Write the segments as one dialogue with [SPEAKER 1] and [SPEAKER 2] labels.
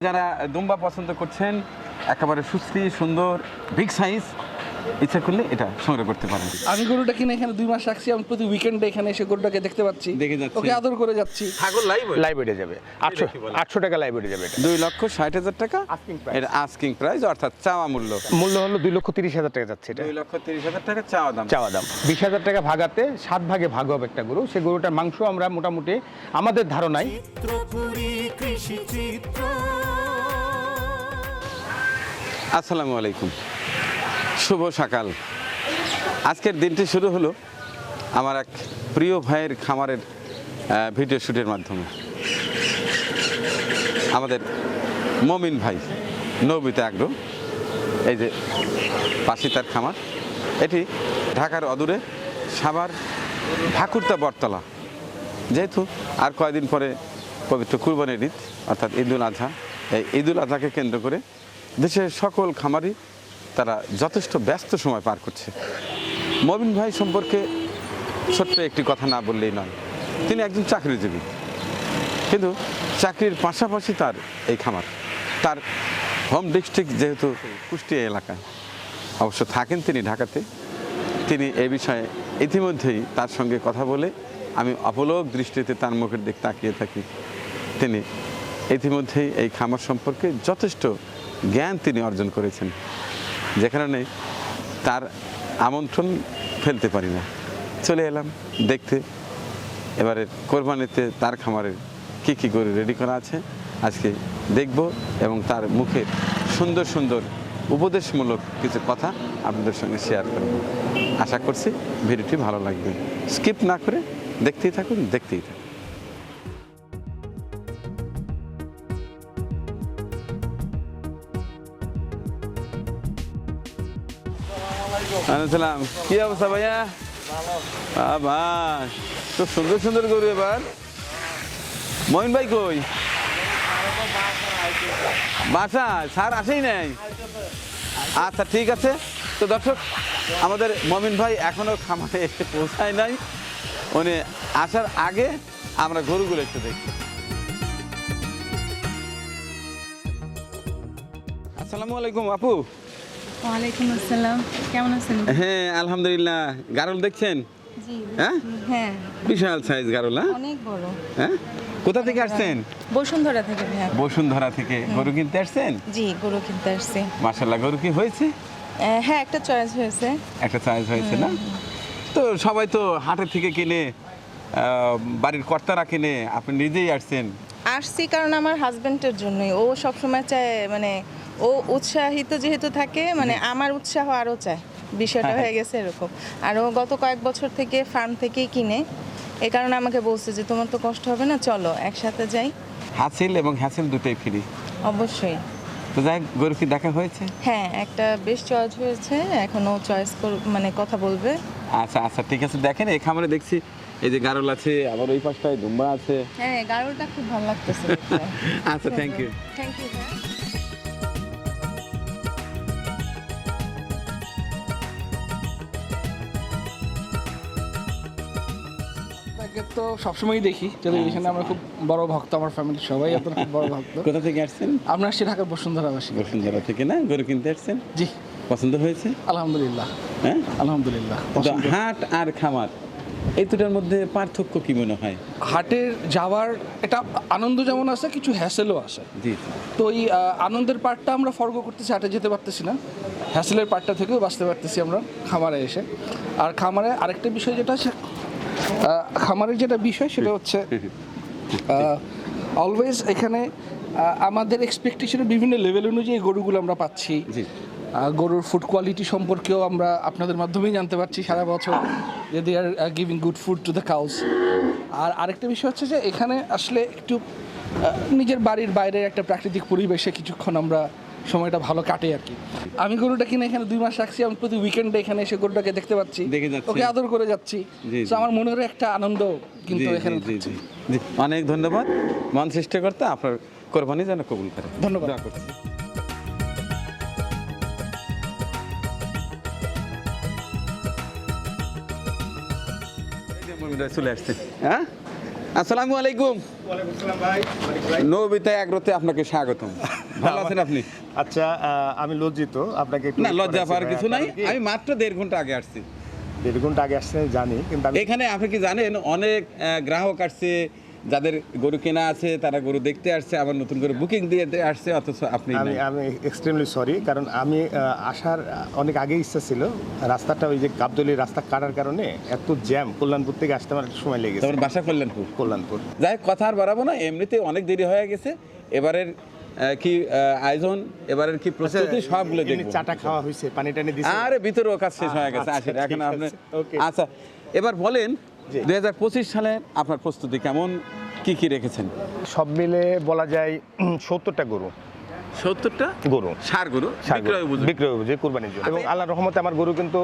[SPEAKER 1] যারা দুম্বা পছন্দ করছেন একেবারে সুস্থি সুন্দর বিগ সাইজ ইচ্ছা করলে এটা সংগ্রহ করতে পারেন।
[SPEAKER 2] আমি গরুটা কিনে এখানে দুই মাস রাখছি আমি প্রতি উইকেন্ডে এখানে এসে গরুটাকে দেখতে পাচ্ছি।
[SPEAKER 1] দেখে যাচ্ছি।
[SPEAKER 2] ওকে আদর করে যাচ্ছি।
[SPEAKER 1] ছাগল লাইভ
[SPEAKER 3] লাইব্রেরি যাবে। আটশো আটশো টাকা লাইব্রেরি যাবে এটা।
[SPEAKER 1] দুই লক্ষ ষাট হাজার টাকা? এটা আস্কিং প্রাইস অর্থাৎ চাওয়া মূল্য।
[SPEAKER 3] মূল্য হলো দুই লক্ষ তিরিশ হাজার টাকা যাচ্ছে এটা।
[SPEAKER 1] দুই লক্ষ তিরিশ হাজার টাকা চাওয়া দাম।
[SPEAKER 3] চাওয়া দাম। বিশ হাজার টাকা ভাগাতে সাত ভাগে ভাগ হবে একটা গরু। সেই গরুটার মাংস আমরা মোটামুটি আমাদের ধারণায়
[SPEAKER 1] আসসালামু আলাইকুম। শুভ সকাল। আজকের দিনটি শুরু হলো আমার এক প্রিয় ভাইয়ের খামারের ভিডিও শ্যুটের মাধ্যমে। আমাদের মমিন ভাই, নবীতে আগ্রহ। এই যে পাশে তার খামার। এটি ঢাকার অদূরে সাভার ঠাকুরতা বটতলা। যেহেতু আর কয়েকদিন পরে পবিত্র কুরবানির ঈদ, অর্থাৎ ঈদুল আজহা। এই ঈদুল আজহাকে কেন্দ্র করে দেশের সকল খামারি তারা যথেষ্ট ব্যস্ত সময় পার করছে। মবিন ভাই সম্পর্কে ছোট্ট একটি কথা না বললেই নয়। তিনি একজন চাকরিজীবী। কিন্তু চাকরির পাশাপাশি তার এই খামার, তার হোম ডিস্ট্রিক্ট যেহেতু কুষ্টিয়া এলাকায়, অবশ্য থাকেন তিনি ঢাকাতে। তিনি এ বিষয়ে ইতিমধ্যেই তার সঙ্গে কথা বলে আমি অপলোক দৃষ্টিতে তার মুখের দিক তাকিয়ে থাকি। তিনি ইতিমধ্যেই এই খামার সম্পর্কে যথেষ্ট জ্ঞান তিনি অর্জন করেছেন। যে কারণে তার আমন্ত্রণ ফেলতে পারি না। চলে এলাম দেখতে। এবারে কোরবানিতে তার খামারের কী কী করে রেডি করা আছে, আজকে দেখব এবং তার মুখে সুন্দর সুন্দর উপদেশমূলক কিছু কথা আপনাদের সঙ্গে শেয়ার করব। আশা করছি ভিডিওটি ভালো লাগবে। স্কিপ না করে দেখতেই থাকুন দেখতেই থাকুন। সালাম। কি অবস্থা ভাইয়া? বাবা, তো সুন্দর সুন্দর গরু এবার। মহিন ভাই কই? বাসা স্যার আসেই নাই? আচ্ছা ঠিক আছে। তো দর্শক, আমাদের মমিন ভাই এখনও খামারে এসে পৌঁছায় নাই। উনি আসার আগে আমরা গরুগুলো একটু দেখি। আসসালামু আলাইকুম, আপু।
[SPEAKER 4] ওয়ালাইকুম আসসালাম। কেমন আছেন?
[SPEAKER 1] হ্যাঁ আলহামদুলিল্লাহ। গারল দেখছেন? হ্যাঁ?
[SPEAKER 4] হ্যাঁ।
[SPEAKER 1] বিশাল সাইজ গারল হ্যাঁ?
[SPEAKER 4] অনেক বড়।
[SPEAKER 1] হ্যাঁ? কোথা থেকে আসছেন?
[SPEAKER 4] বসুন্ধরা থেকে ভাইয়া।
[SPEAKER 1] বসুন্ধরা থেকে। গরু কিনতে আসছেন?
[SPEAKER 4] জি গরু কিনতে আসছি।
[SPEAKER 1] মার্শাল্লাহ গরু কি হয়েছে?
[SPEAKER 4] হ্যাঁ একটা চয়েস হয়েছে।
[SPEAKER 1] একটা চয়েস হয়েছে না? তো সবাই তো হাটের থেকে কিনে বাড়ির কর্তারা কিনে আপনি নিজেই আসছেন?
[SPEAKER 4] আসছি কারণ আমার হাজবেন্ডের জন্যই। ও সবসময় চায় মানে ও উৎসাহিত যেহেতু থাকে মানে আমার উৎসাহ আরও চায়। বিষয়টা হয়ে গেছে এরকম। আর ও গত কয়েক বছর থেকে ফার্ম থেকেই কিনে। এ কারণে আমাকে বলছে যে তোমার তো কষ্ট হবে না চলো একসাথে যাই।
[SPEAKER 1] হাসিল এবং হ্যাসিল দুটোই ফ্রি।
[SPEAKER 4] অবশ্যই।
[SPEAKER 1] তো যাই গরু কি দেখা হয়েছে?
[SPEAKER 4] হ্যাঁ একটা বেশ চয়েস হয়েছে। এখনও চয়েস মানে কথা বলবে।
[SPEAKER 1] আচ্ছা আচ্ছা ঠিক আছে। দেখেন এই খামারে দেখছি এই যে গারল আছে আবার ওই পাশটায় দুম্বা আছে।
[SPEAKER 4] হ্যাঁ গাড়োটা খুব ভালো লাগতেছে
[SPEAKER 1] আচ্ছা থ্যাংক ইউ
[SPEAKER 4] থ্যাংক ইউ
[SPEAKER 2] তাকে তো সবসময়ই দেখি। টেলিভিশনে আমরা খুব বড় ভক্ত আমার ফ্যামিলির সবাই আপনার খুব বড় ভক্ত।
[SPEAKER 1] কোথা থেকে আসছেন?
[SPEAKER 2] আমরা আসছি ঢাকার বসুন্ধরাবাসী
[SPEAKER 1] বসুন্ধরা থেকে না? গরু কিনতে আসছেন?
[SPEAKER 2] জি।
[SPEAKER 1] পছন্দ হয়েছে?
[SPEAKER 2] আলহামদুলিল্লাহ।
[SPEAKER 1] হ্যাঁ?
[SPEAKER 2] আলহামদুলিল্লাহ
[SPEAKER 1] হাট আর খামার এই দুটার মধ্যে পার্থক্য কি মনে হয়?
[SPEAKER 2] হাটের যাওয়ার এটা আনন্দ যেমন আছে কিছু হ্যাসেলও আছে।
[SPEAKER 1] জি
[SPEAKER 2] তো এই আনন্দের পার্টটা আমরা ফর্গ করতেছি হাটে যেতে পারতেছি না। হ্যাসেলের পার্টটা থেকেও বাঁচতে পারতেছি আমরা খামারে এসে। আর খামারে আরেকটা বিষয় যেটা খামারের যেটা বিষয় সেটা হচ্ছে অলওয়েজ এখানে আমাদের এক্সপেকটেশনের বিভিন্ন লেভেল অনুযায়ী গরুগুলো আমরা পাচ্ছি। গরুর ফুড কোয়ালিটি সম্পর্কেও আমরা আপনাদের মাধ্যমেই জানতে পারছি সারা বছর যে they are giving good food to the cows আর আরেকটা বিষয় হচ্ছে যে এখানে আসলে একটু নিজের বাড়ির বাইরের একটা প্রাকৃতিক পরিবেশে কিছুক্ষণ আমরা সময়টা ভালো কাটে আর কি। আমি গরুটা কিনে এখানে দুই মাস রাখছি আমি প্রতি উইকেন্ডে এখানে এসে গরুটাকে দেখতে পাচ্ছি। ওকে আদর করে যাচ্ছি। তো। আমার মনের একটা আনন্দ কিন্তু এখানে।
[SPEAKER 1] অনেক ধন্যবাদ। মন সৃষ্টিকর্তা আপনার কোরবানি যেন কবুল করে
[SPEAKER 2] ধন্যবাদ।
[SPEAKER 1] চলে আসছে। হ্যাঁ? আসসালামু আলাইকুম। নবিতা এগ্রোতে আপনাকে স্বাগতম। ভালো আছেন আপনি?
[SPEAKER 5] আচ্ছা আমি লজ্জিত। আপনাকে
[SPEAKER 1] না লজ্জা পাওয়ার কিছু নাই। আমি মাত্র দেড় ঘণ্টা আগে আসছি।
[SPEAKER 5] দেড় ঘণ্টা আগে আসছে জানি কিন্তু
[SPEAKER 1] এখানে আপনি কি জানেন অনেক গ্রাহক আসছে যাদের গরু কেনা আছে তারা গরু দেখতে আসছে আবার নতুন করে বুকিং দিয়ে আসছে অথচ আপনি
[SPEAKER 5] আমি আমি এক্সট্রিমলি সরি কারণ আমি আসার অনেক আগে ইচ্ছা ছিল। রাস্তাটা ওই যে কাবদলি রাস্তা কাটার কারণে এত জ্যাম কল্যাণপুর থেকে আসতে আমার একটু সময় লেগেছে।
[SPEAKER 1] তোমার বাসা কল্যাণপুর?
[SPEAKER 5] কল্যাণপুর।
[SPEAKER 1] যাই হোক, কথা আর বাড়াবো না এমনিতে অনেক দেরি হয়ে গেছে। এবারের কি আয়োজন এবারের কি প্রস্তুতি সবগুলো
[SPEAKER 5] এমনি চাটা খাওয়া হয়েছে পানি টানি দিছে।
[SPEAKER 1] আরে ভিতরে কাজ শেষ হয়ে গেছে
[SPEAKER 5] আচ্ছা,
[SPEAKER 1] আসেন এখন আপনি আচ্ছা এবার বলেন। দুই হাজার পঁচিশ সালে আপনার প্রস্তুতি কেমন? কি কি রেখেছেন?
[SPEAKER 3] সব মিলে বলা যায় সত্তরটা গরু।
[SPEAKER 1] সত্তরটা?
[SPEAKER 3] গরু।
[SPEAKER 1] সার গরু?
[SPEAKER 3] সার
[SPEAKER 1] বিক্রয়
[SPEAKER 3] গরু,
[SPEAKER 1] উপযোগী।
[SPEAKER 3] বিক্রয় জন্য। এবং আল্লাহ রহমতে আমার গরু কিন্তু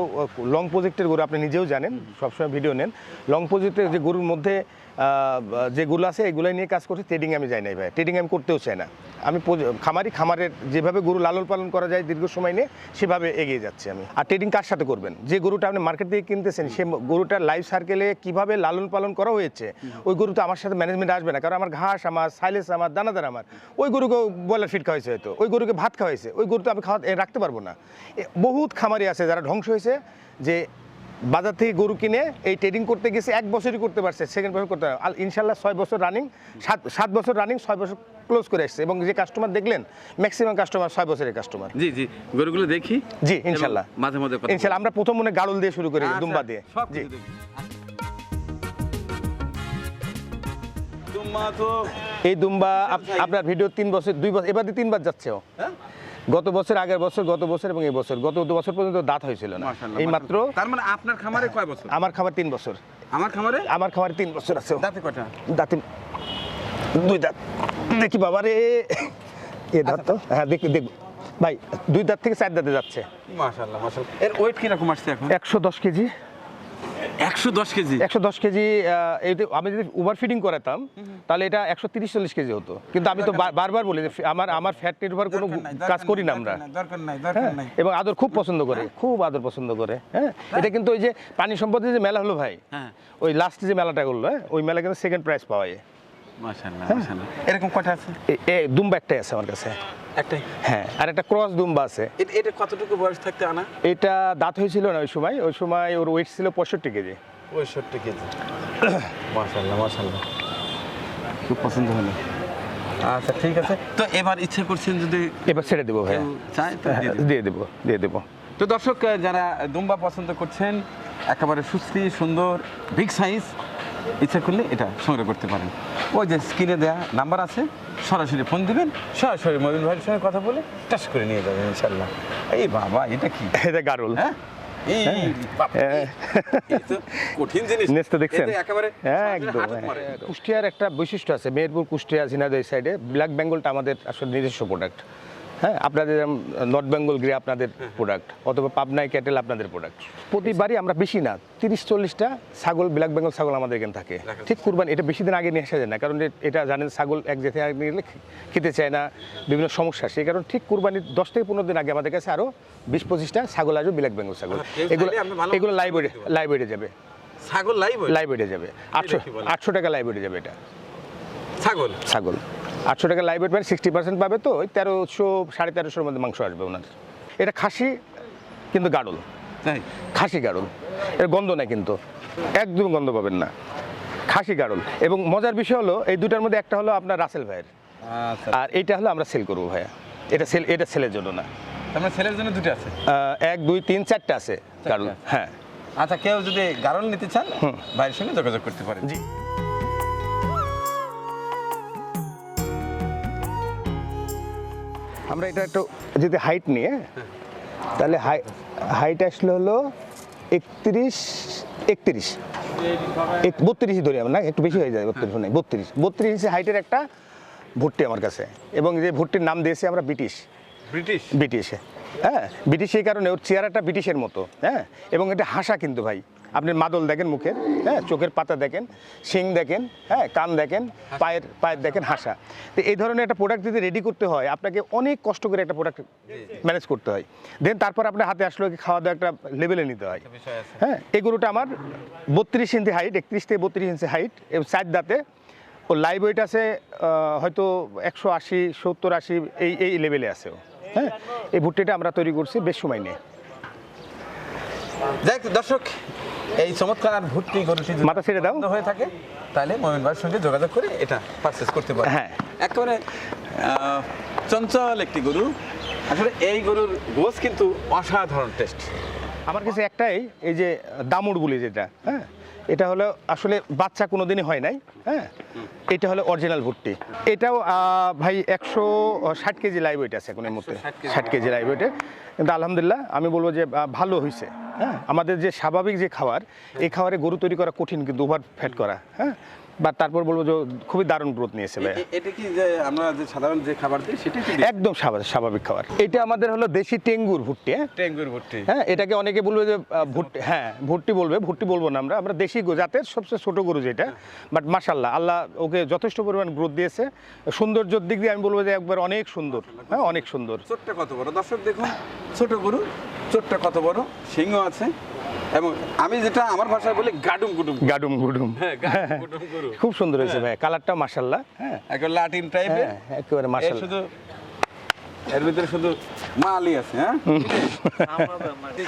[SPEAKER 3] লং প্রজেক্টের গরু আপনি নিজেও জানেন সবসময় ভিডিও নেন। লং প্রজেক্টের যে গরুর মধ্যে যেগুলো আছে এগুলো নিয়ে কাজ করছি ট্রেডিং আমি যাই নাই ভাই। ট্রেডিং আমি করতেও চাই না। আমি খামারি খামারের যেভাবে গরু লালন পালন করা যায় দীর্ঘ সময় নিয়ে, সেভাবে এগিয়ে যাচ্ছি আমি। আর ট্রেডিং কার সাথে করবেন? যে গরুটা আপনি মার্কেট থেকে কিনতেছেন, সে গরুটার লাইফ সার্কেলে কীভাবে লালন পালন করা হয়েছে, ওই গরু তো আমার সাথে ম্যানেজমেন্ট আসবে না। কারণ আমার ঘাস আমার সাইলেস আমার, দানাদার আমার। ওই গরুকে বয়লার ফিট খাওয়াইছে হয়তো। ওই গরুকে ভাত খাওয়াইছে। ওই গরু তো আমি খাওয়া রাখতে পারব না। বহুত খামারি আছে যারা ধ্বংস হয়েছে যে বাজার থেকে গরু কিনে এই ট্রেডিং করতে গেছে এক বছরই করতে পারছে সেকেন্ড বছর করতে পারে ইনশাল্লাহ ছয় বছর রানিং সাত সাত বছর রানিং ছয় বছর ক্লোজ করে আসছে। এবং যে কাস্টমার দেখলেন ম্যাক্সিমাম কাস্টমার ছয় বছরের কাস্টমার
[SPEAKER 1] জি জি গরুগুলো দেখি।
[SPEAKER 3] জি ইনশাল্লাহ।
[SPEAKER 1] মাঝে মাঝে
[SPEAKER 3] ইনশাল্লাহ আমরা প্রথম মনে গাড়ল দিয়ে শুরু করি দুম্বা
[SPEAKER 1] আচ্ছা,
[SPEAKER 3] দিয়ে জি।
[SPEAKER 1] কিছু দেখি। দুম্বা তো
[SPEAKER 3] এই দুম্বা আপনার ভিডিও তিন বছর দুই বছর এবার তিনবার যাচ্ছে ও।
[SPEAKER 1] হ্যাঁ?
[SPEAKER 3] গত বছর আগের বছর গত বছর এবং এই বছর। গত দু বছর পর্যন্ত দাঁত হয়েছিল না। এই মাত্র
[SPEAKER 1] তার মানে আপনার খামারে কয় বছর?
[SPEAKER 3] আমার খাবার তিন বছর।
[SPEAKER 1] আমার খামারে?
[SPEAKER 3] আমার খাবার তিন বছর আছে।
[SPEAKER 1] দাঁতে কয়টা?
[SPEAKER 3] দাঁতে দুই দাঁত। দেখি বাবা রে। এ দাঁত তো? হ্যাঁ দেখি দেখ ভাই দুই দাঁত থেকে চার দাঁতে যাচ্ছে।
[SPEAKER 1] মাশাআল্লাহ মাশাআল্লাহ। এর ওয়েট কীরকম আসছে এখন?
[SPEAKER 3] একশো দশ কেজি।
[SPEAKER 1] একশো দশ কেজি।
[SPEAKER 3] একশো দশ কেজি আহ, এই যে আমি যদি ওভার ফিডিং করাতাম তাহলে এটা একশো তিরিশ চল্লিশ কেজি হতো। কিন্তু আমি তো বারবার বলি যে আমার আমার ফ্যাট নির্ভর কোনো কাজ করি না আমরা।
[SPEAKER 1] দরকার নাই, দরকার নাই দরকার
[SPEAKER 3] হ্যাঁ, এবং আদর খুব পছন্দ করে খুব আদর পছন্দ করে হ্যাঁ? এটা কিন্তু ওই যে পানি সম্পদের যে মেলা হলো ভাই
[SPEAKER 1] হ্যাঁ।
[SPEAKER 3] ওই লাস্ট যে মেলাটা করল হ্যাঁ, ওই মেলা কিন্তু সেকেন্ড প্রাইজ পাওয়া যায়।
[SPEAKER 1] এরকম কয়টা আছে?
[SPEAKER 3] এ- এ দুম্বা একটাই আছে আমার কাছে।
[SPEAKER 1] একটাই?
[SPEAKER 3] হ্যাঁ আর একটা ক্রস দুম্বা আছে।
[SPEAKER 1] এটা কতটুকু বয়স থাকতে আনা?
[SPEAKER 3] এটা দাঁত হয়েছিল না ওই সময় ওই সময় ওর ওয়েট ছিল পঁয়ষট্টি কেজি।
[SPEAKER 1] পঁয়ষট্টি কেজি। খুব পছন্দ হলো। আচ্ছা ঠিক আছে। তো এবার ইচ্ছে করছেন যদি
[SPEAKER 3] এবার ছেড়ে দেবো ভাই
[SPEAKER 1] চায় তো দিয়ে
[SPEAKER 3] দেবো। দিয়ে দেবো
[SPEAKER 1] তো দর্শক যারা দুম্বা পছন্দ করছেন একেবারে সুশ্রী সুন্দর বিগ সাইজ ইচ্ছা করলে এটা সংগ্রহ করতে পারেন। ওই যে স্ক্রিনে দেওয়া নাম্বার আছে সরাসরি ফোন দিবেন সরাসরি মবিন ভাইয়ের সঙ্গে কথা বলে টাচ করে নিয়ে যাবেন ইনশাল্লাহ এই বাবা এটা কি?
[SPEAKER 3] এটা গারুল।
[SPEAKER 1] হ্যাঁ? এই বাবা,
[SPEAKER 3] হ্যাঁ। হ্যাঁ। কুষ্টিয়ার একটা বৈশিষ্ট্য আছে মেহেরপুর কুষ্টিয়া ঝিনাইদহ সাইডে ব্ল্যাক বেঙ্গলটা আমাদের আসলে নিজস্ব প্রোডাক্ট হ্যাঁ আপনাদের নর্থ বেঙ্গল গ্রে আপনাদের প্রোডাক্ট অথবা পাবনাই ক্যাটেল আপনাদের প্রোডাক্ট প্রতিবারই আমরা বেশি না তিরিশ চল্লিশটা ছাগল ব্ল্যাক বেঙ্গল ছাগল আমাদের এখানে থাকে। ঠিক কুরবান এটা বেশি দিন আগে নিয়ে আসা যায় না কারণ এটা জানেন ছাগল এক জায়গায় নিয়ে গেলে খেতে চায় না বিভিন্ন সমস্যা। সেই কারণে ঠিক কুরবানির দশ থেকে পনেরো দিন আগে আমাদের কাছে আরও বিশ পঁচিশটা ছাগল আসবে ব্ল্যাক বেঙ্গল ছাগল।
[SPEAKER 1] আচ্ছা,
[SPEAKER 3] এগুলো এগুলো লাইব্রেরি লাইব্রেরি যাবে।
[SPEAKER 1] ছাগল
[SPEAKER 3] লাইব্রেরি যাবে। আটশো আটশো টাকা লাইব্রেরি যাবে এটা।
[SPEAKER 1] ছাগল?
[SPEAKER 3] ছাগল। আটশো টাকা লাইব্রেরি পাবে সিক্সটি পার্সেন্ট পাবে তো ওই তেরোশো সাড়ে তেরোশোর মধ্যে মাংস আসবে ওনার এটা খাসি কিন্তু গাড়ল খাসি গাড়ল এর গন্ধ নাই কিন্তু। একদম গন্ধ পাবেন না। খাসি গাড়ল এবং মজার বিষয় হলো এই দুটার মধ্যে একটা হলো আপনার রাসেল ভাইয়ের।
[SPEAKER 1] আচ্ছা।
[SPEAKER 3] আর এইটা হলো আমরা সেল করব ভাইয়া। এটা সেল এটা সেলের জন্য না।
[SPEAKER 1] মানে ছেলের জন্য দুটো আছে?
[SPEAKER 3] এক দুই তিন চারটে আছে। গাড়ল হ্যাঁ।
[SPEAKER 1] আচ্ছা কেউ যদি গারল নিতে চান ভাইয়ের সঙ্গে যোগাযোগ করতে পারেন।
[SPEAKER 3] জি। আমরা এটা একটু যদি হাইট নিয়ে তাহলে হাইট আসলে হলো একত্রিশ একত্রিশ। এক বত্রিশ ধরি আমরা না একটু বেশি হয়ে যায় বত্রিশ নাই বত্রিশ। বত্রিশ ইঞ্চি হাইটের একটা ভুট্টি আমার কাছে। এবং যে ভুট্টির নাম দিয়েছি আমরা ব্রিটিশ।
[SPEAKER 1] ব্রিটিশ?
[SPEAKER 3] ব্রিটিশে। হ্যাঁ ব্রিটিশ এই কারণে ওর চেহারাটা ব্রিটিশের মতো হ্যাঁ? এবং এটা হাসা কিন্তু ভাই। আপনি মাদল দেখেন মুখের হ্যাঁ চোখের পাতা দেখেন শিং দেখেন হ্যাঁ কান দেখেন পায়ের পায়ের দেখেন হাসা। তো এই ধরনের একটা প্রোডাক্ট যদি রেডি করতে হয় আপনাকে অনেক কষ্ট করে একটা প্রোডাক্ট ম্যানেজ করতে হয়। দেন তারপর আপনার হাতে আসলে খাওয়া দাওয়া একটা লেভেলে নিতে হয়। হ্যাঁ এই গরুটা আমার বত্রিশ ইঞ্চি হাইট একত্রিশ থেকে বত্রিশ ইঞ্চি হাইট এবং চার দাঁতে। ও লাইভ ওয়েট আছে হয়তো একশো আশি সত্তর আশি এই এই লেভেলে আছে হ্যাঁ এই ভুট্টিটা আমরা তৈরি করছি বেশ সময় নিয়ে।
[SPEAKER 1] যাই দর্শক এই চমৎকার ভর্তি গরুটি
[SPEAKER 3] মাথা ছেড়ে দাও।
[SPEAKER 1] হয়ে থাকে তাহলে মোমিন ভাইয়ের সঙ্গে যোগাযোগ করে এটা পারচেস করতে পারে।
[SPEAKER 3] হ্যাঁ।
[SPEAKER 1] একেবারে চঞ্চল একটি গরু। আসলে এই গরুর গোস কিন্তু অসাধারণ টেস্ট
[SPEAKER 3] আমার কাছে একটাই এই যে দামুড় বলি যেটা হ্যাঁ? এটা হলো আসলে বাচ্চা কোনো দিনই হয় নাই হ্যাঁ? এটা হলো অরিজিনাল ভুট্টি। এটাও ভাই একশো ষাট কেজি লাইভ ওয়েট আছে এখন এই মুহূর্তে। ষাট কেজি। লাইভ ওয়েটে কিন্তু আলহামদুলিল্লাহ আমি বলব যে ভালো হয়েছে হ্যাঁ আমাদের যে স্বাভাবিক যে খাবার, এই খাবারে গরু তৈরি করা কঠিন, কিন্তু ওভার ফ্যাট করা হ্যাঁ? বা তারপর বলব যে খুবই দারুণ গ্রোথ নিয়েছে ভাই
[SPEAKER 1] এটা কি যে আমরা যে সাধারণ যে খাবার দিই দিই?
[SPEAKER 3] একদম স্বাভাবিক স্বাভাবিক খাবার। এটা আমাদের হলো দেশি টেঙ্গুর ভুট্টি হ্যাঁ?
[SPEAKER 1] টেঙ্গুর ভর্তি
[SPEAKER 3] হ্যাঁ এটাকে অনেকে বলবে যে ভুট্টি হ্যাঁ ভুট্টি বলবে ভুট্টি বলব না আমরা। আমরা দেশি জাতের সবচেয়ে ছোট গরু যেটা বাট মাশাল্লাহ আল্লাহ ওকে যথেষ্ট পরিমাণ গ্রোথ দিয়েছে। সৌন্দর্যের দিক দিয়ে আমি বলব যে একবার অনেক সুন্দর হ্যাঁ অনেক সুন্দর।
[SPEAKER 1] চোটটা কত বড়? দর্শক দেখুন ছোট গরু চোটটা কত বড়? সিংহ আছে এবং আমি যেটা আমার ভাষায় বলি গাডুম গুডুম।
[SPEAKER 3] গাডুম গুডুম।
[SPEAKER 1] হ্যাঁ
[SPEAKER 3] খুব সুন্দর হয়েছে ভাই কালারটা মাশাল্লাহ হ্যাঁ।
[SPEAKER 1] একটা লাটিন টাইপের
[SPEAKER 3] হ্যাঁ একেবারে মাশাল্লাহ
[SPEAKER 1] শুধু এর ভিতরে শুধু মালই আছে হ্যাঁ?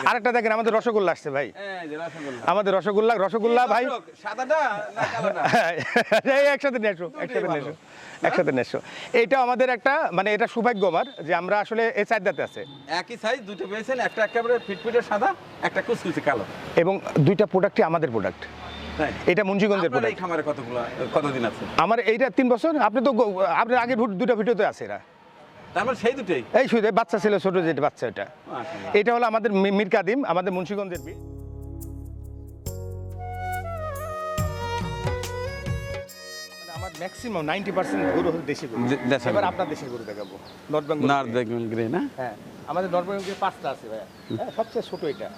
[SPEAKER 3] আরেকটা দেখেন আমাদের রসগোল্লা আসছে ভাই। আমাদের রসগোল্লা রসগোল্লা ভাই।
[SPEAKER 1] সাদাটা
[SPEAKER 3] এই একসাথে নিয়ে একসাথে নিয়ে একসাথে এসো এইটা আমাদের একটা মানে এটা সৌভাগ্য আমার যে আমরা আসলে এই চারদাতে আছে।
[SPEAKER 1] একই সাইজ দুটো পেয়েছেন একটা একেবারে ফিটফিটে সাদা একটা কুচকুচে কালো।
[SPEAKER 3] এবং দুইটা প্রোডাক্টই আমাদের প্রোডাক্ট এটা মুন্সিগঞ্জের প্রোডাক্ট
[SPEAKER 1] কতগুলো কতদিন আছে?
[SPEAKER 3] আমার এইটা তিন বছর আপনি তো আপনার আগের ভুট- দুইটা ভিডিওতে আছে এরা।
[SPEAKER 1] তার সেই দুটোই?
[SPEAKER 3] এই শুধু বাচ্চা ছিল ছোট যেটা বাচ্চা এটা এটা হলো আমাদের মির কাদিম আমাদের মুন্সিগঞ্জের বীজ ম্যাক্সিমাম নাইনটি পার্সেন্ট গরু হলো দেশি গরু। এবার আপনার দেশের গরু দেখাবো। North Bengal
[SPEAKER 1] north Bengal grey না?
[SPEAKER 3] হ্যাঁ। আমাদের বেঙ্গল পাঁচটা আছে ভাইয়া। হ্যাঁ সবচেয়ে ছোট এটা।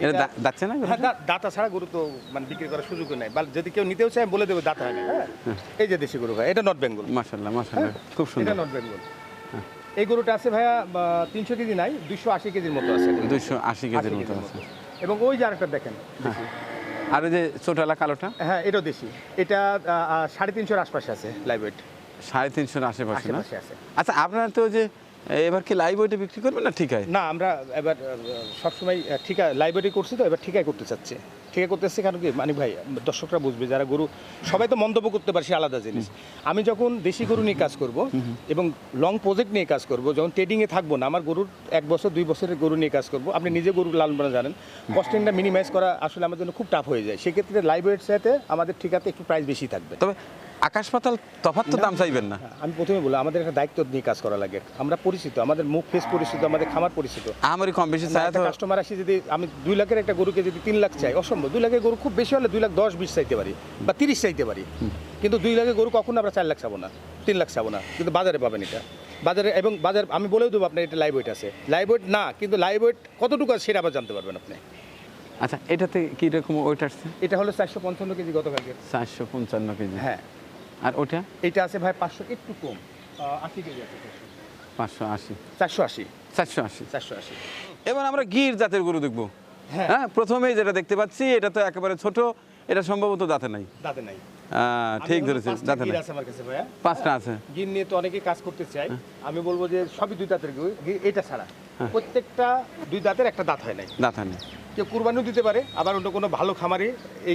[SPEAKER 1] এটা দা- না
[SPEAKER 3] হ্যাঁ দাতা ছাড়া গরু তো মানে বিক্রি করার সুযোগ নেই। বা যদি কেউ নিতেও চায় বলে দেবে দাতা হয় না। হ্যাঁ এই যে দেশি গরু ভাই এটা নর্থ বেঙ্গল
[SPEAKER 1] মাশাল্লাহ মাশাল্লাহ খুব
[SPEAKER 3] এটা
[SPEAKER 1] সুন্দর
[SPEAKER 3] নর্থ বেঙ্গল এই গরুটা আছে ভাইয়া তিনশো কেজি নাই দুইশো আশি কেজির মতো আছে।
[SPEAKER 1] দুইশো আশি কেজির মতো আছে।
[SPEAKER 3] এবং ওই যে আরেকটা দেখেন দেশি।
[SPEAKER 1] আর ওই যে ছোটালা কালোটা?
[SPEAKER 3] হ্যাঁ এটাও দেশি। এটা সাড়ে তিনশোর আশপাশে আছে লাইভ ওয়েট।
[SPEAKER 1] সাড়ে তিনশোর আশেপাশে
[SPEAKER 3] আছে।
[SPEAKER 1] আচ্ছা আপনারা তো যে এবার কি লাইভ ওইটা বিক্রি করবেন না ঠিকায়?
[SPEAKER 3] না, আমরা এবার সবসময় ঠিকা লাইভ ওয়েটে করছি তো, এবার ঠিকাই করতে চাচ্ছি। ঠিকা করতেছি কারণ কি? মানে ভাই দর্শকরা বুঝবে যারা গরু সবাই তো মন্তব্য করতে পারে সে আলাদা জিনিস। আমি যখন দেশি গরু নিয়ে কাজ করব এবং লং প্রজেক্ট নিয়ে কাজ করব যখন ট্রেডিংয়ে থাকব না আমার গরুর এক বছর দুই বছরের গরু নিয়ে কাজ করব আপনি নিজে গরু লালন পালন জানেন কস্টিংটা মিনিমাইজ করা আসলে আমার জন্য খুব টাফ হয়ে যায়। সেক্ষেত্রে লাইব্রেরির সাথে আমাদের ঠিকাতে একটু প্রাইস বেশি থাকবে।
[SPEAKER 1] তবে আকাশ পাতাল তফাৎ তো দাম চাইবেন না?
[SPEAKER 3] আমি প্রথমে বলি আমাদের একটা দায়িত্ব নিয়ে কাজ করা লাগে। আমরা পরিচিত আমাদের মুখ ফেস পরিচিত আমাদের খামার পরিচিত।
[SPEAKER 1] আমারই কম বেশি
[SPEAKER 3] কাস্টমার আসি যদি আমি দুই লাখের একটা গরুকে যদি তিন লাখ চাই অসম্ভব। দুই লাখের গরু খুব বেশি হলে দুই লাখ দশ বিশ চাইতে পারি বা তিরিশ চাইতে পারি। কিন্তু দুই লাখের গরু কখনো আমরা চার লাখ চাবো না তিন লাখ চাবো না। কিন্তু বাজারে পাবেন এটা। বাজারে এবং বাজার আমি বলেও দেবো আপনার এটা লাইভ ওয়েট আছে। লাইভ ওয়েট না কিন্তু লাইভ ওয়েট কতটুকু আছে সেটা আবার জানতে পারবেন আপনি।
[SPEAKER 1] আচ্ছা এটাতে কি রকম ওইটা আসছে?
[SPEAKER 3] এটা হলো চারশো পঞ্চান্ন কেজি গতকালকে।
[SPEAKER 1] চারশো পঞ্চান্ন কেজি।
[SPEAKER 3] হ্যাঁ।
[SPEAKER 1] আর ওটা?
[SPEAKER 3] এটা আছে ভাই পাঁচশো একটু কম। আশি কেজি আছে
[SPEAKER 1] পাঁচশো আশি।
[SPEAKER 3] চারশো আশি।
[SPEAKER 1] চারশো আশি।
[SPEAKER 3] চারশো আশি।
[SPEAKER 1] এবার আমরা গির জাতের গরু দেখব।
[SPEAKER 3] হ্যাঁ।
[SPEAKER 1] হ্যাঁ প্রথমেই যেটা দেখতে পাচ্ছি এটা তো একেবারে ছোট এটা সম্ভবত দাঁতে নাই।
[SPEAKER 3] দাঁতে নাই।
[SPEAKER 1] ঠিক ধরেছেন দাঁতে নাই।
[SPEAKER 3] আছে আমার কাছে ভাইয়া।
[SPEAKER 1] পাঁচটা আছে।
[SPEAKER 3] গির নিয়ে তো অনেকেই কাজ করতে চাই
[SPEAKER 1] হ্যাঁ।
[SPEAKER 3] আমি বলব যে সবই দুই দাঁতের এটা ছাড়া। প্রত্যেকটা দুই দাঁতের একটা দাঁত হয় নাই।
[SPEAKER 1] দাঁতে নেই।
[SPEAKER 3] কেউ কুরবানিও দিতে পারে আবার অন্য কোনো ভালো খামারে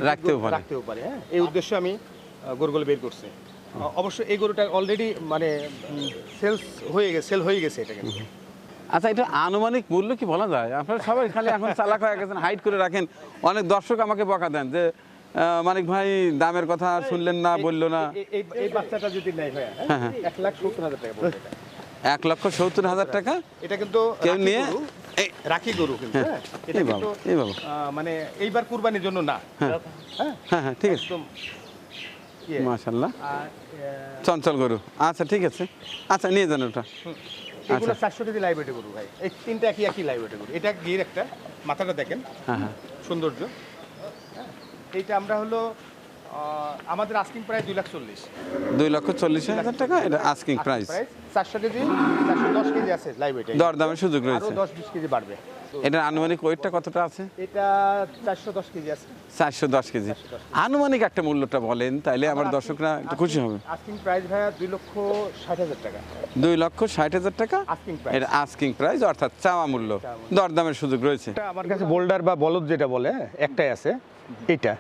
[SPEAKER 1] রাখতেও পারে।
[SPEAKER 3] রাখতেও পারে হ্যাঁ। এই উদ্দেশ্যে আমি গরুগুলো বের করছি। অবশ্য এই গরুটা অলরেডি মানে সেলস হয়ে গেছে সেল হয়ে গেছে এটা
[SPEAKER 1] আচ্ছা এটা আনুমানিক মূল্য কি বলা যায়? আপনারা সবাই খালি এখন চালাক হয়ে গেছেন হাইট করে রাখেন। অনেক দর্শক আমাকে বকা দেন যে মানিক ভাই দামের কথা শুনলেন না বলল না।
[SPEAKER 3] এই- বাচ্চাটা যদি নেয় ভাইয়া হ্যাঁ, এক লাখ সত্তর হাজার টাকা
[SPEAKER 1] এক লক্ষ সত্তর হাজার টাকা?
[SPEAKER 3] এটা কিন্তু
[SPEAKER 1] কেউ নিয়ে?
[SPEAKER 3] রাখি গরু কিন্তু হ্যাঁ এটা মানে এইবার কুরবানির জন্য না। হ্যাঁ।
[SPEAKER 1] হ্যাঁ? হ্যাঁ ঠিক আছে।
[SPEAKER 3] ইয়ে।
[SPEAKER 1] মাশাল্লাহ চঞ্চল গরু। আচ্ছা ঠিক আছে। আচ্ছা নিয়ে যান ওটা।
[SPEAKER 3] এগুলো
[SPEAKER 1] আচ্ছা।
[SPEAKER 3] চারশো কেজি লাইব্রেরি গরু ভাই এই তিনটা একই একই লাইব্রেরি গরু এটা গির একটা মাথাটা দেখেন।
[SPEAKER 1] হ্যাঁ হ্যাঁ।
[SPEAKER 3] সৌন্দর্য। হ্যাঁ, এইটা আমরা হলো আমাদের আস্কিং প্রায় দুই লাখ চল্লিশ।
[SPEAKER 1] দুই লক্ষ চল্লিশ হাজার টাকা? এটা আস্কিং প্রাইস
[SPEAKER 3] চারশো কেজি চারশো দশ কেজি আছে লাইব্রেরাটি
[SPEAKER 1] দর দামের
[SPEAKER 3] সুযোগ
[SPEAKER 1] রয়েছে।
[SPEAKER 3] দশ বিশ কেজি বাড়বে।
[SPEAKER 1] এটার আনুমানিক ওয়েটটা কতটা আছে?
[SPEAKER 3] এটা চারশো দশ কেজি আছে।
[SPEAKER 1] চারশো দশ কেজি। আনুমানিক একটা মূল্যটা বলেন তাইলে আমার দর্শকরা একটু খুশি হবে।
[SPEAKER 3] আস্কিং প্রাইস ভাইয়া দুই লক্ষ ষাট হাজার টাকা।
[SPEAKER 1] দুই লক্ষ ষাট হাজার টাকা?
[SPEAKER 3] Asking price.
[SPEAKER 1] এটা আস্কিং প্রাইস অর্থাৎ চাওয়া মূল্য। দরদামের সুযোগ রয়েছে।
[SPEAKER 3] আমার কাছে বোল্ডার বা বলদ যেটা বলে একটাই আছে এটা।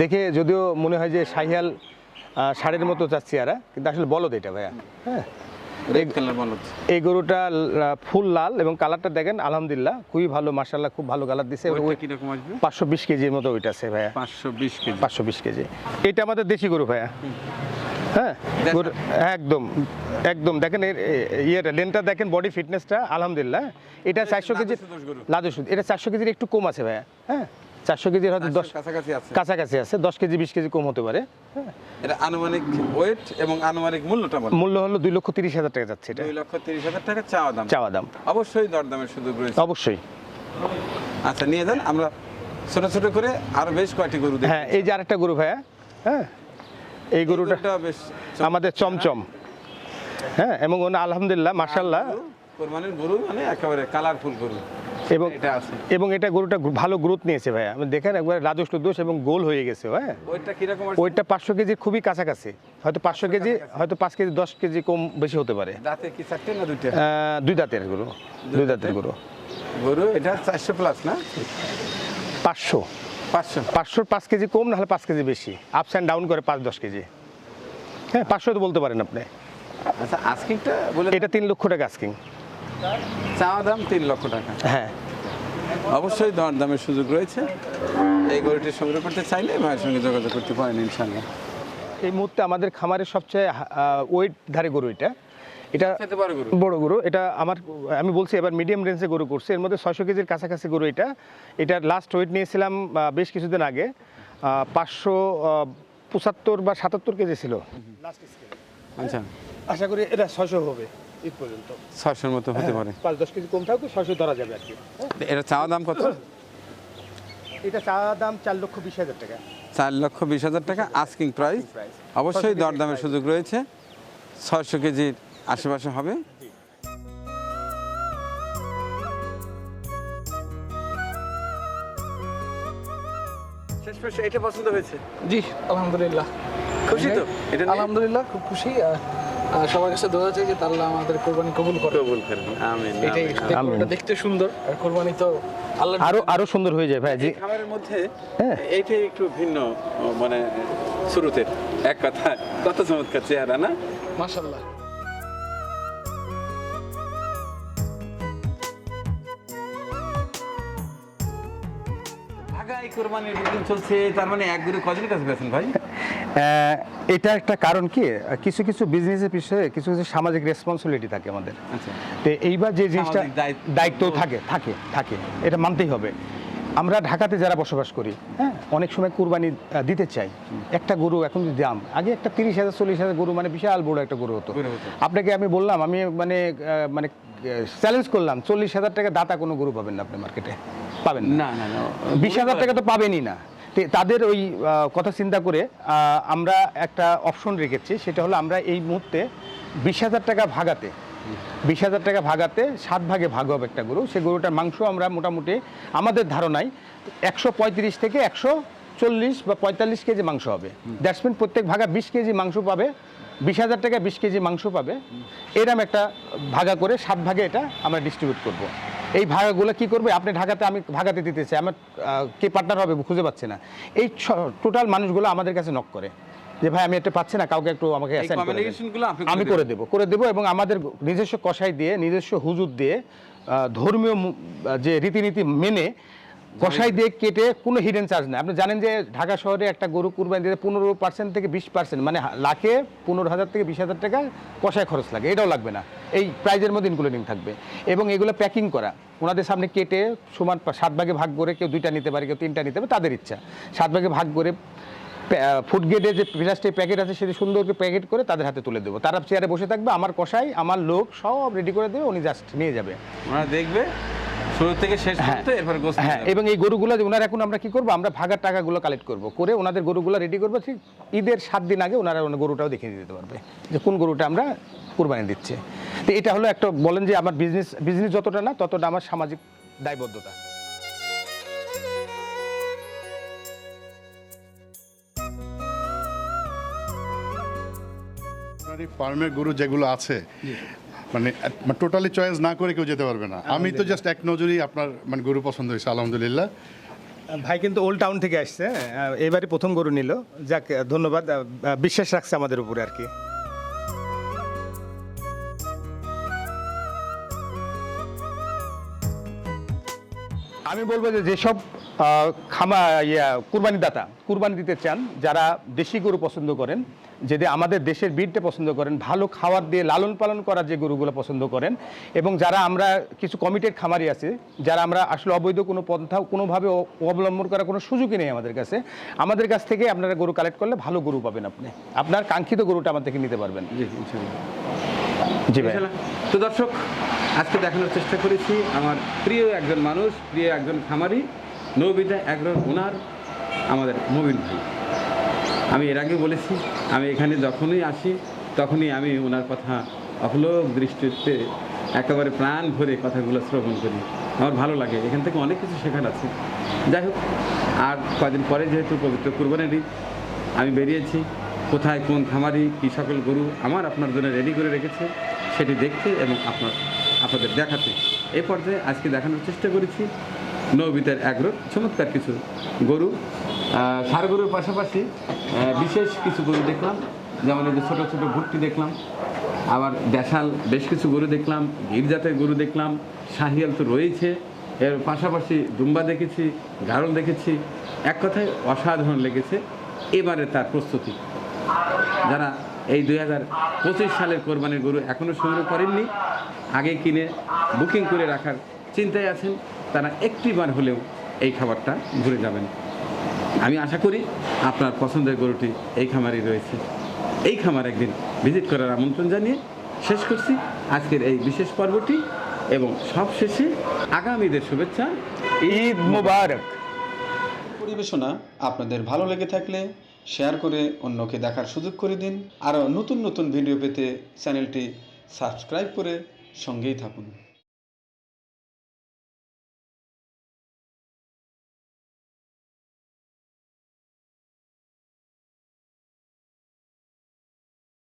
[SPEAKER 3] দেখে যদিও মনে হয় যে শাহিয়াল আহ, ষাঁড়ের মতো চাচ্ছি আর কিন্তু আসলে বলদ এটা ভাইয়া। হ্যাঁ? এই গরুটা ফুল লাল এবং কালারটা দেখেন আলহামদুলিল্লাহ খুবই ভালো মার্শাল্লাহ খুব ভালো কালার দিছে। পাঁচশো বিশ কেজির মতো ওইটা আছে ভাইয়া।
[SPEAKER 1] পাঁচশো বিশ কেজি।
[SPEAKER 3] পাঁচশো বিশ কেজি। এটা আমাদের দেশি গরু ভাইয়া। হ্যাঁ? একদম একদম। দেখেন ইয়েটা লেনটা দেখেন বডি ফিটনেসটা আলহামদুলিল্লাহ। এটা চারশো কেজি। লাদুসুদ। এটা চারশো কেজির একটু কম আছে ভাইয়া। হ্যাঁ? চারশো কেজির হয়তো দশ
[SPEAKER 1] কাছাকাছি আছে।
[SPEAKER 3] কাছাকাছি আছে দশ কেজি বিশ কেজি কম হতে পারে।
[SPEAKER 1] এটা আনুমানিক ওয়েট এবং আনুমানিক মূল্যটা
[SPEAKER 3] মূল্য হলো দুই লক্ষ তিরিশ হাজার টাকা যাচ্ছে এটা।
[SPEAKER 1] দুই লক্ষ তিরিশ হাজার টাকা চাওয়া দাম।
[SPEAKER 3] চাওয়া দাম।
[SPEAKER 1] অবশ্যই দরদামের সুযোগ রয়েছে।
[SPEAKER 3] অবশ্যই।
[SPEAKER 1] আচ্ছা নিয়ে যান আমরা ছোট ছোট করে আরও বেশ কয়েকটি গরু
[SPEAKER 3] হ্যাঁ এই যে আরেকটা গরু ভাইয়া হ্যাঁ? এই গরুটা
[SPEAKER 1] বেশ
[SPEAKER 3] আমাদের চমচম। হ্যাঁ এবং আলহামদুলিল্লাহ মার্শাল্লাহ
[SPEAKER 1] কোরবানির গরু মানে একেবারে কালারফুল গরু।
[SPEAKER 3] এবং
[SPEAKER 1] এটা আছে।
[SPEAKER 3] এবং এটা গরুটা ভালো গ্রোথ নিয়েছে ভাইয়া। আমি দেখেন একবার রাজস্ব দোষ এবং গোল হয়ে গেছে হ্যাঁ
[SPEAKER 1] ওইটা কীরকম
[SPEAKER 3] ওইটা পাঁচশো কেজি খুবই কাছাকাছি। হয়তো পাঁচশো কেজি হয়তো পাঁচ কেজি দশ কেজি কম বেশি হতে পারে।
[SPEAKER 1] দাঁতে কি চারটে না দুইটা?
[SPEAKER 3] দুই দাঁতের গরু। দুই দাঁতের গরু।
[SPEAKER 1] গরু এটা চারশো প্লাস না?
[SPEAKER 3] পাঁচশো।
[SPEAKER 1] পাঁচশো।
[SPEAKER 3] পাঁচশোর পাঁচ কেজি কম না হলে পাঁচ কেজি বেশি। আপস অ্যান্ড ডাউন করে পাঁচ দশ কেজি। হ্যাঁ পাঁচশো তো বলতে পারেন আপনি।
[SPEAKER 1] আচ্ছা আস্কিংটা বলে
[SPEAKER 3] এটা তিন লক্ষ টাকা আস্কিং
[SPEAKER 1] চাওয়া দাম তিন লক্ষ টাকা।
[SPEAKER 3] হ্যাঁ।
[SPEAKER 1] অবশ্যই দর দামের সুযোগ রয়েছে। এই গরুটি সংগ্রহ করতে চাইলে ভাইয়ের সঙ্গে যোগাযোগ করতে পারেন ইনশাল্লাহ
[SPEAKER 3] এই মুহূর্তে আমাদের খামারের সবচেয়ে ওয়েট ধারে গরু এটা। এটা বড় গরু। এটা আমার আমি বলছি এবার মিডিয়াম রেঞ্জে গরু করছে। এর মধ্যে ছয়শো কেজির কাছাকাছি গরু এটা। এটার লাস্ট ওয়েট নিয়েছিলাম বেশ কিছুদিন আগে। পাঁচশো পঁচাত্তর বা সাতাত্তর কেজি ছিল।
[SPEAKER 1] আচ্ছা।
[SPEAKER 3] আশা করি এটা ছয়শো হবে। ঈদ পর্যন্ত।
[SPEAKER 1] ছয়শোর মতো হতে পারে।
[SPEAKER 3] পাঁচ দশ কেজি কম থাকবে ছয়শো ধরা যাবে আর কি।
[SPEAKER 1] এটা চাওয়া দাম কত?
[SPEAKER 3] এটা চা দাম চার লক্ষ বিশ হাজার টাকা।
[SPEAKER 1] চার লক্ষ বিশ হাজার টাকা আস্কিং প্রাইস অবশ্যই দরদামের সুযোগ রয়েছে। ছয়শো কেজির আশেপাশে হবে। শেষ এটা পছন্দ হয়েছে?
[SPEAKER 2] জি আলহামদুলিল্লাহ।
[SPEAKER 1] খুশি তো? এটা
[SPEAKER 2] আলহামদুলিল্লাহ খুব খুশি। সবার কাছে দোয়া চাই যে তাল্লাহ আমাদের কোরবানি কবুল করে।
[SPEAKER 1] কবুল করবেন আমিন
[SPEAKER 2] এটাই
[SPEAKER 3] আমিন।
[SPEAKER 2] এটা দেখতে সুন্দর আর কোরবানি তো আল্লাহ
[SPEAKER 3] আরও আরও সুন্দর হয়ে যায় ভাই জি।
[SPEAKER 1] খাবারের মধ্যে
[SPEAKER 3] হ্যাঁ।
[SPEAKER 1] এইটাই একটু ভিন্ন মানে শুরুতে। এক কথা কত চমৎকার চেহারা না?
[SPEAKER 2] মাশাল্লাহ
[SPEAKER 1] কোরবানির দিন চলছে তার মানে এক গুরু কজনের কাছে পেয়েছেন ভাই?
[SPEAKER 3] এটা একটা কারণ কি কিছু কিছু বিজনেসের পিছনে কিছু কিছু সামাজিক রেসপন্সিবিলিটি থাকে আমাদের।
[SPEAKER 1] আচ্ছা।
[SPEAKER 3] তো এইবার যে জিনিসটা
[SPEAKER 1] দায়িত্ব-
[SPEAKER 3] থাকে থাকে থাকে এটা মানতেই হবে। আমরা ঢাকাতে যারা বসবাস করি হ্যাঁ অনেক সময় কুরবানি দিতে চাই। একটা গরু এখন যে দাম আগে একটা তিরিশ হাজার চল্লিশ হাজার গরু মানে বিশাল বড় একটা গরু হতো। আপনাকে আমি বললাম আমি মানে মানে চ্যালেঞ্জ করলাম চল্লিশ হাজার টাকা দাতা কোনো গরু পাবেন না আপনি মার্কেটে পাবেন না।
[SPEAKER 1] না না
[SPEAKER 3] বিশ হাজার টাকা তো পাবেনই না। তাদের ওই কথা চিন্তা করে আমরা একটা অপশন রেখেছি সেটা হলো আমরা এই মুহূর্তে বিশ হাজার টাকা ভাগাতে বিশ হাজার টাকা ভাগাতে সাত ভাগে ভাগ হবে একটা গরু। সে গরুটার মাংস আমরা মোটামুটি আমাদের ধারণায় একশো পঁয়ত্রিশ থেকে একশো চল্লিশ বা পঁয়তাল্লিশ কেজি মাংস হবে। দ্যাটস মিন প্রত্যেক ভাগা বিশ কেজি মাংস পাবে বিশ হাজার টাকা বিশ কেজি মাংস পাবে। এরম একটা ভাগা করে সাত ভাগে এটা আমরা ডিস্ট্রিবিউট করব। এই ভাগাগুলো কি করবে? আপনি ঢাকাতে আমি ভাগাতে দিতে চাই। আমার কে পার্টনার হবে খুঁজে পাচ্ছে না। এই টোটাল মানুষগুলো আমাদের কাছে নক করে। যে ভাই আমি এটা পাচ্ছি না কাউকে একটু আমাকে আমি করে দেবো। করে দেবো এবং আমাদের নিজস্ব কষাই দিয়ে নিজস্ব হুজুর দিয়ে ধর্মীয় যে রীতিনীতি মেনে কষাই দিয়ে কেটে কোনো হিডেন চার্জ নেই। আপনি জানেন যে ঢাকা শহরে একটা গরু কুরবানি দিতে পনেরো পার্সেন্ট থেকে বিশ পার্সেন্ট মানে লাখে পনেরো হাজার থেকে বিশ হাজার টাকা কষায় খরচ লাগে। এটাও লাগবে না। এই প্রাইজের মধ্যে ইনক্লুডিং থাকবে। এবং এগুলো প্যাকিং করা। ওনাদের সামনে কেটে সমান সাত ভাগে ভাগ করে কেউ দুইটা নিতে পারে কেউ তিনটা নিতে পারে তাদের ইচ্ছা। সাত ভাগে ভাগ করে ফুড গেটে যে প্লাস্টিক প্যাকেট আছে সেটা সুন্দর করে প্যাকেট করে তাদের হাতে তুলে দেবো। তারা চেয়ারে বসে থাকবে আমার কষাই আমার লোক সব রেডি করে দেবে উনি জাস্ট নিয়ে যাবে।
[SPEAKER 1] ওনারা দেখবে শুরু থেকে শেষ পর্যন্ত এরপরে গোস্ত
[SPEAKER 3] হ্যাঁ এবং এই গরুগুলো যে ওনারা এখন আমরা কি করব? আমরা ভাগার টাকাগুলো কালেক্ট করব। করে ওনাদের গরুগুলো রেডি করব। ঠিক ঈদের সাত দিন আগে ওনারা গরুটাও দেখিয়ে দিতে পারবে যে কোন গরুটা আমরা কুরবানি দিচ্ছি। তো এটা হলো একটা বলেন যে আমার বিজনেস বিজনেস যতটা না ততটা আমার সামাজিক দায়বদ্ধতা।
[SPEAKER 6] ফার্মের গরু যেগুলো আছে মানে টোটালি চয়েস না করে কেউ যেতে পারবে না। আমি তো জাস্ট এক নজরেই আপনার মানে গরু পছন্দ হয়েছে আলহামদুলিল্লাহ।
[SPEAKER 3] ভাই কিন্তু ওল্ড টাউন থেকে আসছে হ্যাঁ, এবারে প্রথম গরু নিল। যাক ধন্যবাদ। বিশ্বাস রাখছে আমাদের উপরে আর কি। আমি বলব যে যেসব খামা ইয়া কুরবানি দাতা কুরবানি দিতে চান যারা দেশি গরু পছন্দ করেন যদি আমাদের দেশের বিটটা পছন্দ করেন ভালো খাবার দিয়ে লালন পালন করার যে গরুগুলো পছন্দ করেন এবং যারা আমরা কিছু কমিটেড খামারি আছে যারা আমরা আসলে অবৈধ কোনো পন্থা কোনোভাবে অবলম্বন করার কোনো সুযোগই নেই আমাদের কাছে আমাদের কাছ থেকে আপনারা গরু কালেক্ট করলে ভালো গরু পাবেন আপনি। আপনার কাঙ্ক্ষিত গরুটা আমার থেকে নিতে পারবেন।
[SPEAKER 1] জি
[SPEAKER 3] ভাই।
[SPEAKER 1] তো দর্শক আজকে দেখানোর চেষ্টা করেছি আমার প্রিয় একজন মানুষ প্রিয় একজন খামারি নবিতা একজন ওনার আমাদের মবিন ভাই। আমি এর আগে বলেছি, আমি এখানে যখনই আসি, তখনই আমি ওনার কথা অফলোক দৃষ্টিতে একেবারে প্রাণ ভরে কথাগুলো শ্রবণ করি। আমার ভালো লাগে, এখান থেকে অনেক কিছু শেখার আছে। যাই হোক, আর কদিন পরে যেহেতু পবিত্র কুরবানের আমি বেরিয়েছি। কোথায় কোন খামারি, কী সকল গরু আমার আপনার জন্য রেডি করে রেখেছে, সেটি দেখতে এবং আপনার, আপনাদের দেখাতে। এই পর্যায়ে আজকে দেখানোর চেষ্টা করেছি। নৌবিতের এগ্রো চমৎকার কিছু গরু। ষাঁড় গরুর পাশাপাশি বিশেষ কিছু গরু দেখলাম, যেমন এই যে ছোটো ছোটো ভুট্টি দেখলাম, আবার দেশাল বেশ কিছু গরু দেখলাম গির জাতের গরু দেখলাম, শাহিয়াল তো রয়েছে, এর পাশাপাশি দুম্বা দেখেছি, গারল দেখেছি, এক কথায় অসাধারণ লেগেছে, এবারে তার প্রস্তুতি। যারা এই দুই হাজার পঁচিশ সালের কোরবানির গরু এখনও সংগ্রহ করেননি, আগে কিনে, বুকিং করে রাখার চিন্তায় আছেন তারা একটিবার হলেও এই খাবারটা ঘুরে যাবেন। আমি আশা করি আপনার পছন্দের গরুটি এই খামারই রয়েছে। এই খামার একদিন ভিজিট করার আমন্ত্রণ জানিয়ে শেষ করছি আজকের এই বিশেষ পর্বটি এবং সবশেষে আগামীদের শুভেচ্ছা,
[SPEAKER 3] ঈদ মুবারক।
[SPEAKER 7] পরিবেশনা আপনাদের ভালো লেগে থাকলে শেয়ার করে অন্যকে দেখার সুযোগ করে দিন। আরও নতুন নতুন ভিডিও পেতে চ্যানেলটি সাবস্ক্রাইব করে সঙ্গেই থাকুন।